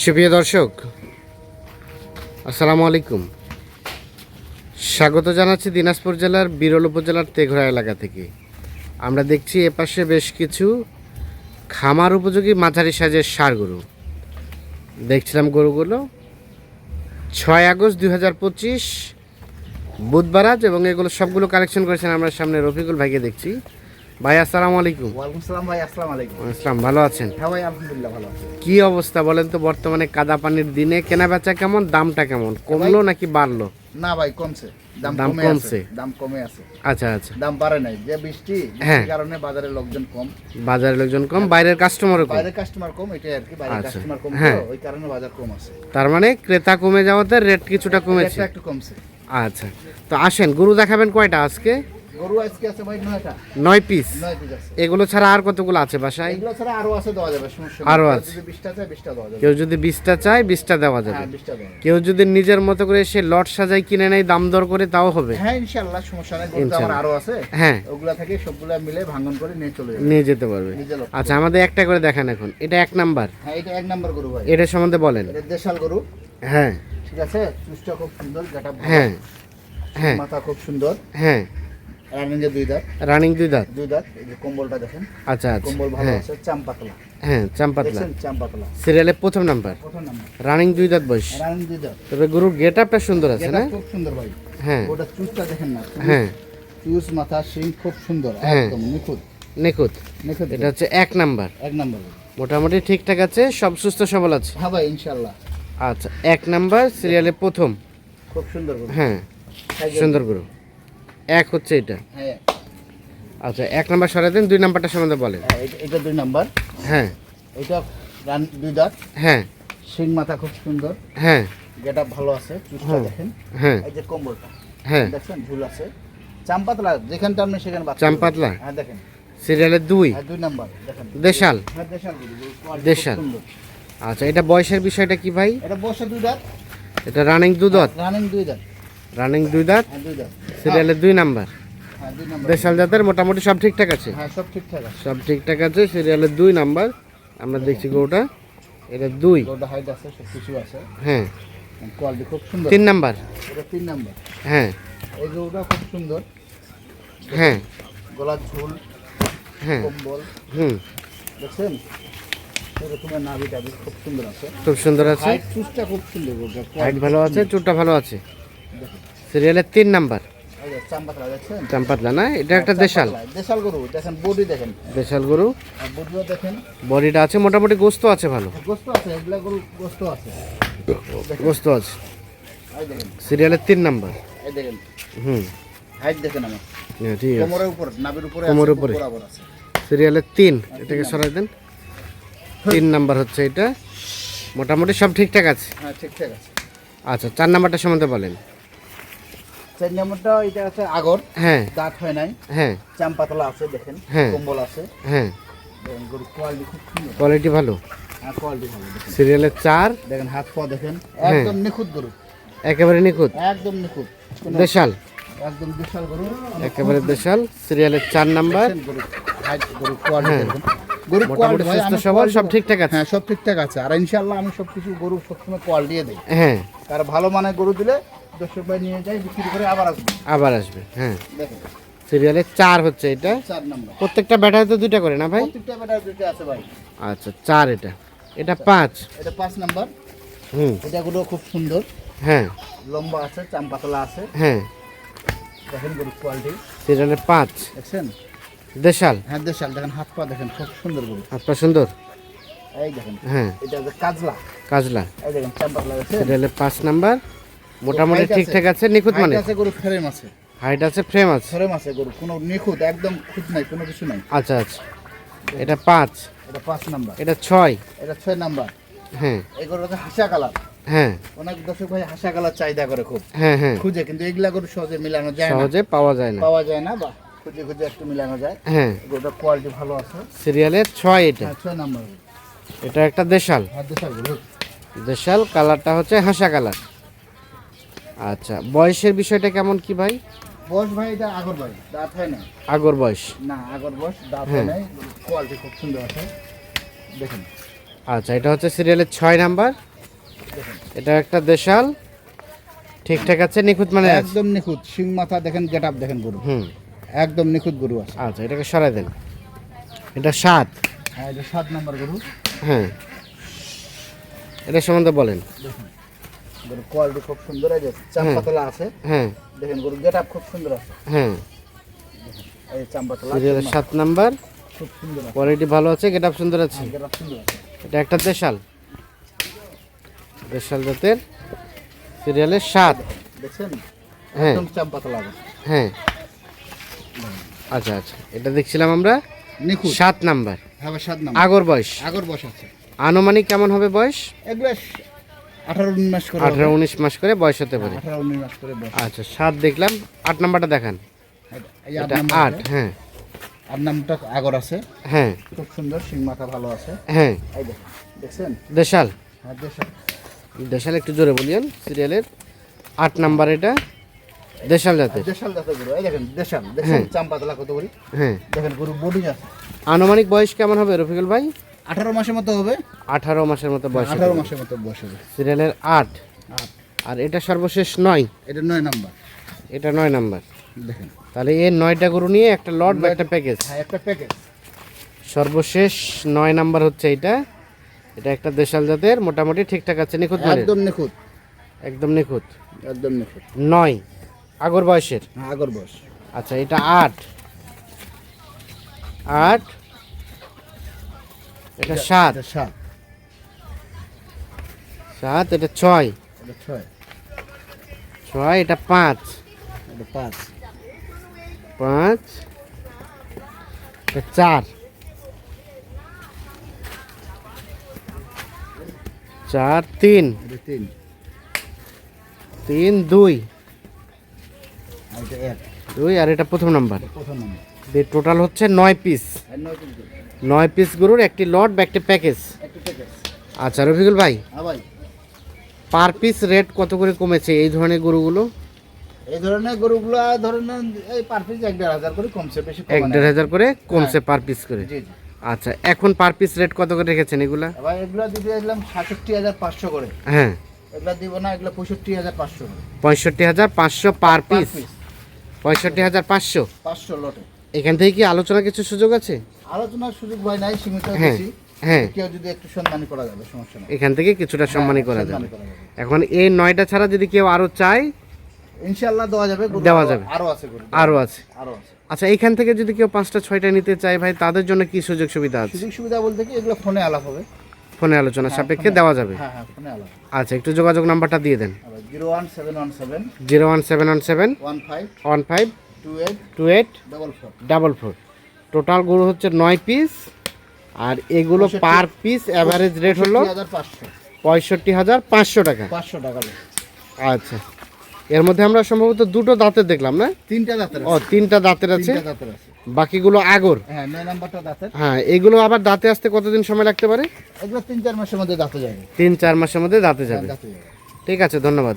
সুপ্রিয় দর্শক, আসসালামু আলাইকুম। স্বাগত জানাচ্ছি দিনাজপুর জেলার বিরল উপজেলার তেঘরা এলাকা থেকে। আমরা দেখছি এপাশে বেশ কিছু খামার উপযোগী মাঝারি সাইজের সার গরু। দেখছিলাম গরুগুলো। ছয় আগস্ট দুই হাজার পঁচিশ বুধবার আজ এবং এগুলো সবগুলো কালেকশন করেছেন আমরা সামনে রফিকুল ভাইকে দেখছি। ভাই আসসালামু আলাইকুম। ওয়ালাইকুম সালাম ভাই আসসালামু আলাইকুম। আসসালাম ভালো আছেন? হ্যাঁ ভাই আলহামদুলিল্লাহ ভালো আছি। কি অবস্থা বলেন তো বর্তমানে কাদা পানির দিনে কেনা বেচা কেমন দামটা কেমন? কমলো নাকি বাড়লো? না ভাই কমছে। দাম কমে কমছে। আছে দাম কমে আছে। আচ্ছা আচ্ছা। দাম বাড়ে নাই। যে বৃষ্টি হ্যাঁ। কারণে বাজারে লোকজন কম। বাজারের লোকজন কম বাইরের কাস্টমারও কম। বাইরের কাস্টমার কম এটাই আর কি বাইরের আচ্ছা, কাস্টমার কম হ্যাঁ। তো ওই কারণে বাজার কম আছে। তার মানে ক্রেতা কমে যাওয়াতে রেট কিছুটা কমেছে? একটু কমছে। আচ্ছা। তো আসেন গরু দেখাবেন কয়টা আজকে? গরু আজকে আছে ভাই নয়টা। নয় পিস নয় পিস আছে। এগুলো ছাড়া আর কতগুলো আছে বাসায়? এগুলো ছাড়া আরও আছে দেওয়া যাবে সমস্যা আরও কেউ আছে। যদি দেওয়া যাবে। কেউ যদি বিশটা চায় বিশটা দেওয়া যাবে। হ্যাঁ বিশটা দেওয়া যাবে। কেউ যদি নিজের মতো করে সে লট সাজাই কিনে নেয় দাম দর করে তাও হবে। হ্যাঁ ইনশাআল্লাহ সমস্যা নেই। গরু আমার আরও আছে। হ্যাঁ। ওগুলা থেকে সবগুলা মিলে ভাঙন করে নিয়ে চলে যাবে। নিয়ে যেতে পারবে। আচ্ছা আমাদের একটা করে দেখান এখন। এটা এক নাম্বার। হ্যাঁ এটা এক নাম্বার গরু ভাই। এটা সম্বন্ধে বলেন। এটা দেশাল গরু। হ্যাঁ। ঠিক আছে? চুষটা খুব সুন্দর হ্যাঁ। হ্যাঁ। মাথা খুব সুন্দর। হ্যাঁ। রানিংয়ে দুই দাঁত। রানিং দুই দাঁত? দুই দাঁত এই যে কম্বলটা দেখেন। আচ্ছা আচ্ছা। কম্বল ভালো হ্যাঁ। আছে চাম্পাতলা। হ্যাঁ চাম্পাতলা। চাম্পাতলা। সিরিয়ালের প্রথম নাম্বার প্রথম নাম্বার রানিং দুই দাঁত বয়স। রানিং দুই দাঁত। তবে গরুর গেট আপটা সুন্দর আছে না? খুব সুন্দর ভাই। হ্যাঁ। ওটা চুষটা দেখেন না হ্যাঁ। চুষ মাথা শিং খুব সুন্দর হ্যাঁ। একদম নিখুঁত। নিখুঁত। নিখুঁত এটা হচ্ছে এক নাম্বার। এক নাম্বার মোটামুটি ঠিকঠাক আছে সব সুস্থ সবল আছে? হ্যাঁ ভাই ইনশাল্লাহ আচ্ছা এক নাম্বার সিরিয়ালের প্রথম। খুব সুন্দর হ্যাঁ সুন্দর গরু। এক হচ্ছে এটা। হ্যাঁ। আচ্ছা এক নাম্বার সরাই দিন দুই নাম্বারটা সম্বন্ধে বলেন। হ্যাঁ, এটা- এটা দুই নাম্বার। হ্যাঁ। এটা রান দুই দাঁত। হ্যাঁ। শিং মাথা খুব সুন্দর। হ্যাঁ। গেটা ভালো আছে চুষটা দেখেন। হ্যাঁ। এই যে কম্বলটা। হ্যাঁ। দেখছেন? ঝুল আছে। চাম্পাতলা যেখানে টার্মে সেখানে বাচ্চা চাম্পাতলা? হ্যাঁ দেখেন। সিরিয়ালের দুই। হ্যাঁ দুই নাম্বার দেখেন। দেশাল। হ্যাঁ দেশাল দেশাল। আচ্ছা এটা বয়সের বিষয়টা কি ভাই? এটা বসে দুই দাঁত। এটা রানিং দু দাঁত। রানিং দুই দাঁত। রানিং দুই দাঁত হ্যাঁ দুই সিরিয়ালের নাম্বার হ্যাঁ দেশাল জাতের মোটামুটি সব ঠিকঠাক আছে? হ্যাঁ সব ঠিকঠাক আছে। সব ঠিকঠাক আছে সিরিয়ালের দুই নাম্বার আমরা দেখছি গরুটা। এটা দুই। হাইট আছে কিছু আছে। হ্যাঁ। কোয়ালিটি খুব সুন্দর। তিন নাম্বার এটা তিন নাম্বার হ্যাঁ। এই গরুটা খুব সুন্দর। হ্যাঁ। গলার ঝুল হ্যাঁ। কম্বল। হুম। দেখছেন? খুব সুন্দর আছে। খুব সুন্দর আছে। চুষটা খুব সুন্দর হাইট ভালো আছে চুটটা ভালো আছে। সিরিয়ালের তিন নাম্বার। চাম্পাতলা না? এটা একটা দেশাল। দেশাল গরু দেখেন বডি দেখেন। দেশাল গরু। বডিও দেখেন। বডিটা আছে মোটামুটি গোস্ত আছে ভালো। গোস্ত আছে এগুলা গরু গোস্ত আছে। গোস্ত আছে। সিরিয়ালের তিন নাম্বার। এই দেখেন। হুম। হাইট দেখেন আমার। হ্যাঁ, ঠিক আছে। কোমরের উপর নাভির উপরে কোমরের উপরে। আছে। সিরিয়ালের তিন। এটাকে সরাই দেন। তিন নাম্বার হচ্ছে এটা। মোটামুটি সব ঠিকঠাক আছে? হ্যাঁ ঠিকঠাক আছে। আচ্ছা চার নাম্বারটা সম্বন্ধে বলেন। চার নম্বরটা এটা আছে আগর। হ্যাঁ। দাঁত হয় নাই। হ্যাঁ। চাম্পাতলা আছে দেখেন হ্যাঁ। কম্বল আছে। হ্যাঁ। গরু কোয়ালিটি খুব সুন্দর। কোয়ালিটি ভালো। হ্যাঁ কোয়ালিটি ভালো সিরিয়ালের চার। দেখেন হাত পা দেখেন হ্যাঁ। একদম নিখুঁত গরু। একেবারে নিখুঁত। একদম নিখুঁত। দেশাল। একদম বিশাল গরু। একেবারে দেশাল। সিরিয়ালের চার নাম্বার। গরু হাইট গরু কোয়ালিটি হ্যাঁ। গরু কোয়ালিটি সুস্থ সবল সব ঠিকঠাক আছে। হ্যাঁ সব ঠিকঠাক আছে। আর ইনশাআল্লাহ আমি সব কিছু গরু সবসময় কোয়ালিটি দিই। হ্যাঁ। তার ভালো মানের গরু দিলে দর্শক ভাই নিয়ে যায় বিক্রি করে আবার আসবে। আবার আসবে হ্যাঁ। দেখেন। সিরিয়ালের চার হচ্ছে এটা। চার নাম্বার। প্রত্যেকটা ব্যাটারি তো দুইটা করে না ভাই? প্রত্যেকটা ব্যাটার দুটো আছে ভাই। আচ্ছা চার এটা। এটা পাঁচ। এটা পাঁচ নাম্বার। হুম। এটা গুলো খুব সুন্দর। হ্যাঁ। লম্বা আছে চাম্পাতলা আছে। হ্যাঁ। দেখেন গরু কোয়ালিটি সিরিয়ালের পাঁচ। দেখছেন? দেশাল? হ্যাঁ দেশাল। দেখেন হাত পা দেখেন খুব সুন্দর গরু। আপনার সুন্দর? এই দেখেন। হ্যাঁ। এটা কাজলা। কাজলা। এই দেখেন চাম্পাতলা আছে। সিরিয়ালের পাঁচ নাম্বার। মোটামুটি। ঠিকঠাক আছে। নিখুঁত মানে? আছে গরু ফ্রেম আছে। হাইট আছে ফ্রেম আছে? ফ্রেম আছে গরু কোনো নিখুঁত একদম খুঁত নাই কোনো কিছু নাই। আচ্ছা আচ্ছা। এটা পাঁচ। এটা পাঁচ নাম্বার। এটা ছয়। এটা ছয় নাম্বার। হ্যাঁ। এই গরু হচ্ছে হাসা কালার। হ্যাঁ। অনেক দর্শক ভাই হাসা কালার চাহিদা করে খুব। হ্যাঁ হ্যাঁ। খুঁজে কিন্তু এগুলা গরু সহজে মিলানো যায় না। সহজে পাওয়া যায় না। পাওয়া যায় না বা খুঁজে খুঁজে একটু মিলানো যায়। হ্যাঁ। গরুটা কোয়ালিটি ভালো আছে। সিরিয়ালের ছয় এটা। হ্যাঁ ছয় নাম্বার। এটা একটা দেশাল। হাত দেশাল গরু। দেশাল কালারটা হচ্ছে হাসা কালার। আচ্ছা বয়সের বিষয়টা কেমন কি ভাই? বয়স ভাই এটা আগর ভাই দাঁত হয় না আগর বয়স? না আগর বয়স দাঁত হ্যাঁ। হয় নাই। কোয়ালিটি খুব সুন্দর আছে। দেখেন। আচ্ছা এটা হচ্ছে সিরিয়ালের ছয় নাম্বার। এটা একটা দেশাল। ঠিকঠাক আছে নিখুঁত মানে একদম নিখুঁত। সিং মাথা দেখেন গেট আপ দেখেন গরু। হুম। একদম নিখুঁত গরু আছে। আচ্ছা এটাকে সরাই দেন। এটা সাত। হ্যাঁ এটা সাত নাম্বার গরু। হ্যাঁ। এটা সম্বন্ধে বলেন। কোয়ালিটি খুব সুন্দর আছে চাম্পাতলা আছে। হ্যাঁ দেখেন গরু গেট আপ খুব সুন্দর আছে। হ্যাঁ এই চাম্পাতলা সিরিয়ালের সাত নাম্বার। খুব সুন্দর কোয়ালিটি ভালো আছে গেট আপ সুন্দর আছে? গেট আপ সুন্দর আছে। এটা একটা দেশাল। দেশাল জাতের সিরিয়ালের সাত দেখছেন? হ্যাঁ। চাম্পাতলা হ্যাঁ। আচ্ছা আচ্ছা। এটা দেখছিলাম আমরা। নিখুঁত। সাত নাম্বার। হ্যাঁ সাত নাম্বার। আগর বয়স। আগর বসা আছে। আনুমানিক কেমন হবে বয়স? এগুলো আঠারো উনিশ মাস করে আঠারো উনিশ মাস করে বয়স হতে পারে। আঠারো উনিশ মাস করে বয়স। আচ্ছা সাত দেখলাম আট নাম্বারটা দেখান। আট এটা আট হ্যাঁ। আট নামটা আগর আছে। হ্যাঁ। খুব সুন্দর মাথা ভালো আছে। হ্যাঁ। দেখছেন? দেশাল। হ্যাঁ দেশাল। দেশাল একটু জোরে বলিয়েন সিরিয়ালের আট নাম্বার এটা দেশাল জাতের। দেশাল জাতের গরু। এই দেখেন দেশাল। দেখছেন? হ্যাঁ। চাম্পাতলা কত করি হ্যাঁ। দেখেন গরু বোর্ডিং আছে। আনুমানিক বয়স কেমন হবে রফিকুল ভাই? আঠারো মাসের মতো হবে? আঠারো মাসের মতো বয়স আঠারো। মাসের মতো বয়স হবে। সিরিয়ালের আট। আর এটা সর্বশেষ নয়। এটা নয় নাম্বার। এটা নয় নাম্বার। দেখেন। তাহলে এই নয়টা গরু নিয়ে একটা লট বা একটা প্যাকেজ হ্যাঁ একটা প্যাকেজ সর্বশেষ নয় নাম্বার হচ্ছে এটা। এটা একটা দেশাল জাতের মোটামুটি ঠিকঠাক আছে নিখুঁত মানে একদম নিখুঁত। একদম নিখুঁত। একদম নিখুঁত। নয়। আগর বয়সের? হ্যাঁ আগর বয়স। আচ্ছা এটা আট। আট এটা সাত। সাত। সাত এটা ছয়। ছয়। ছয় এটা পাঁচ। পাঁচ। পাঁচ এটা চার। চার তিন। তিন। তিন দুই। দুই আর এটা প্রথম নাম্বার। প্রথম নাম্বার। টোটাল হচ্ছে নয় পিস নয় দুই। নয় পিস গরুর একটি লট বা একটি প্যাকেজ আচ্ছা রফিকুল ভাই হ্যাঁ পার পিস রেট কত করে কমেছে এই ধরনের গরুগুলো? এই ধরনের গরুগুলো ধরেন এই পার পিস এক দেড় হাজার করে কমছে বেশি এক দেড় হাজার করে কমছে পার পিস করে। আচ্ছা এখন পার পিস রেট কত করে রেখেছেন এগুলা? এগুলো দিতে সাতষট্টি হাজার পাঁচশো করে। হ্যাঁ। এগুলো দিব না এগুলো পঁয়ষট্টি হাজার পাঁচশো পঁয়ষট্টি হাজার পাঁচশো পার পিস পঁয়ষট্টি হাজার পাঁচশো? পাঁচশো লটে এখান থেকে কি আলোচনা কিছু সুযোগ আছে? আলোচনার সুযোগ হয় নাই সীমিত হ্যাঁ বেশি হ্যাঁ। কেউ যদি একটু সম্মানী করা যাবে সমস্যা নেই। এখান থেকে কিছুটা সম্মানই করা যাবে। সম্মানী করা যাবে। এখন এই নয়টা ছাড়া যদি কেউ আরও চায় ইনশাআল্লাহ দেওয়া যাবে দেওয়া যাবে। আরও আছে আরও আছে। আরও আছে। আচ্ছা এখান থেকে যদি কেউ পাঁচটা ছয়টা নিতে চায় ভাই তাদের জন্য কি সুযোগ সুবিধা আছে? সুযোগ সুবিধা বলতে কি এগুলো ফোনে আলাপ হবে। ফোনে আলোচনা হ্যাঁ, সাপেক্ষে দেওয়া যাবে। হ্যাঁ হ্যাঁ ফোনে আলাপ। আচ্ছা একটু যোগাযোগ নাম্বারটা দিয়ে দেন। Zero one seven one seven zero one seven one seven one five one five two eight double four. Double four. Total গরু হচ্ছে নয় পিস আর এগুলো পার পিস অ্যাভারেজ রেট হলো পঁয়ষট্টি হাজার পাঁচশো। টাকা। পাঁচশো টাকা আচ্ছা। এর মধ্যে আমরা সম্ভবত দুটো দাঁতের দেখলাম না? তিনটা দাঁতের ও তিনটা দাঁতের আছে। বাকিগুলো আগর। হ্যাঁ নাম্বারটা দাঁতের। হ্যাঁ এগুলো আবার দাঁতে আসতে কতদিন সময় লাগতে পারে? এগুলো তিন চার মাসের মধ্যে দাঁতে যাবে। তিন চার মাসের মধ্যে দাঁতে দাঁতে যাবে। ঠিক আছে ধন্যবাদ।